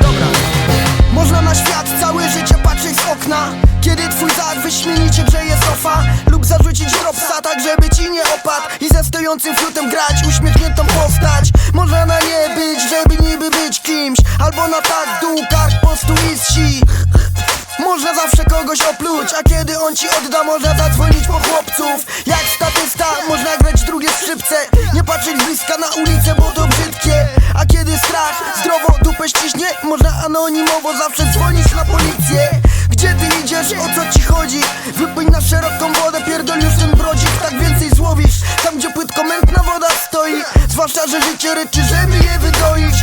Dobra. Można na świat całe życie patrzeć z okna. Kiedy twój zad wyśmienicie grzeje sofa Lub zarzucić dropsa tak żeby ci nie opadł. I ze stojącym fiutem grać uśmiechniętą postać Można na nie być żeby niby być kimś. Albo na tak długach postu można zawsze kogoś opluć, a kiedy on ci odda, można zadzwonić po chłopców. Jak statysta, można grać drugie skrzypce. Nie patrzeć bliska na ulicę, bo to brzydkie anonimowo zawsze dzwonić na policję. Gdzie ty idziesz, o co ci chodzi? Wypłyń na szeroką wodę, pierdol już ten brodzik Tak więcej złowisz, tam gdzie płytko mętna woda stoi Zwłaszcza, że życie ryczy, żeby je wydoić.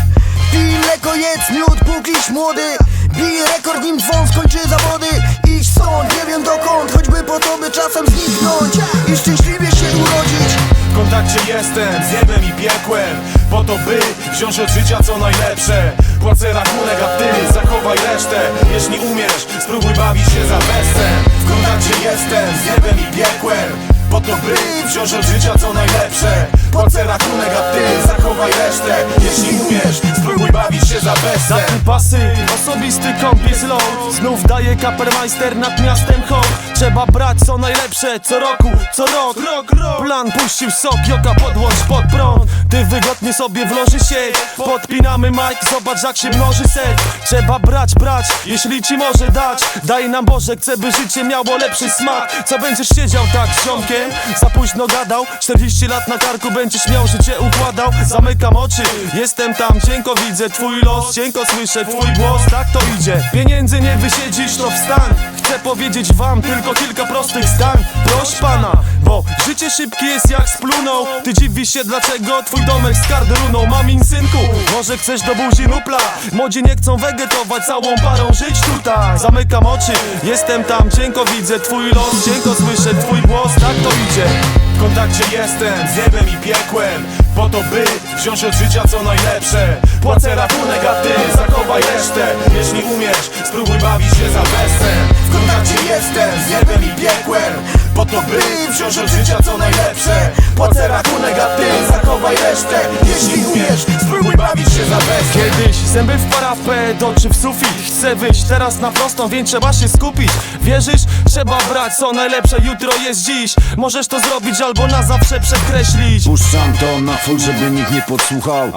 Pij mleko, jedz miód, pókiś młody. Bije rekord, nim dzwon skończy zawody. Idź stąd, nie wiem dokąd Choćby po to, by czasem zniknąć I szczęśliwie się urodzić. W kontakcie jestem z niebem i piekłem Po to by wziąć od życia co najlepsze. Płacę rachunek, a ty zachowaj resztę. Jeśli umiesz, spróbuj bawić się za bezcen W kontakcie jestem z niebem i piekłem. Po to by wziąć od życia co najlepsze. Płacę rachunek, a ty zachowaj resztę. Jeśli umiesz, spróbuj bawić się za bezcen Zapnij pasy, osobisty kompis low Znów daje kapelmeister nad miastem hołd Trzeba brać co najlepsze, co roku, co rok, rok, rok. Plan puścił sok, joka podłącz pod prąd. Ty wygodnie sobie wloży sieć Podpinamy mic, zobacz jak się mnoży set. Trzeba brać, brać, jeśli ci może dać. Daj nam Boże, chcę by życie miało lepszy smak. Co będziesz siedział tak z ziomkiem? Za późno gadał, 40 lat na karku będziesz miał życie układał. Zamykam oczy, jestem tam, cienko widzę twój los. Cienko słyszę twój głos, tak to idzie. Pieniędzy nie wysiedzisz, to wstań. Chcę powiedzieć wam tylko kilka prostych zdań. Proś pana, bo życie szybkie jest jak splunął Ty dziwisz się dlaczego twój domek z kart runął Mamin synku, może chcesz do buzi nupla? Młodzi nie chcą wegetować całą parą żyć tutaj. Zamykam oczy, jestem tam, cienko widzę twój los. Cienko słyszę twój głos, tak to idzie. W kontakcie jestem z niebem i piekłem. Po to by wziąć od życia co najlepsze. Płacę rachunek, a ty zachowaj resztę. Jeśli umiesz, spróbuj bawić się za bezcen W kontakcie jestem z niebem i piekłem. Po to by wziąć od życia co najlepsze Płacę rachunek, a ty zachowaj resztę. Jeśli umiesz, spróbuj bawić się za bezcen Kiedyś zęby w parapet, oczy w sufit? Chcę wyjść teraz na prostą, więc trzeba się skupić. Wierzysz? Trzeba brać co najlepsze, jutro jest dziś. Możesz to zrobić albo na zawsze przekreślić. Puszczam to na full, żeby nikt nie podsłuchał.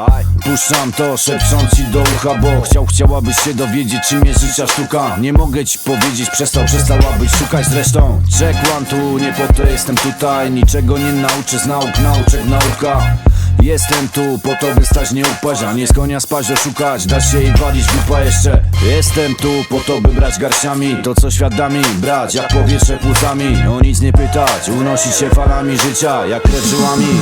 Puszczam to szepcząc ci do ucha, bo chciał, chciałabyś się dowiedzieć czym jest życia sztuka. Nie mogę ci powiedzieć, przestał, przestałabyś szukać. Zresztą Czekłam tu, nie po to jestem tutaj. Niczego nie nauczę nauk, nauczek, nauka Jestem tu po to, by stać nie upaść, a nie z konia spać, oszukać Dać się i walić dupa jeszcze. Jestem tu po to, by brać garściami. To co światami brać, jak powietrze płucami. O nic nie pytać, unosić się falami życia Jak krew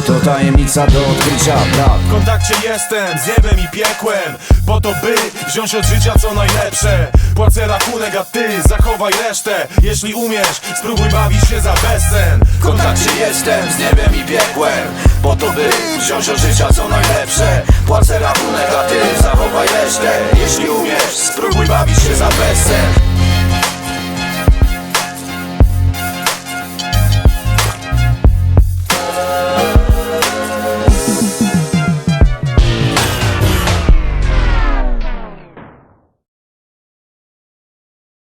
to tajemnica do odkrycia, brat W kontakcie jestem z niebem i piekłem. Po to by wziąć od życia co najlepsze. Płacę rachunek, a ty zachowaj resztę. Jeśli umiesz, spróbuj bawić się za bezcen. W kontakcie jestem z niebem i piekłem. Po to by wziąć od życia co najlepsze. Płacę rachunek, a ty zachowaj resztę. Jeśli umiesz, spróbuj bawić się za bezcen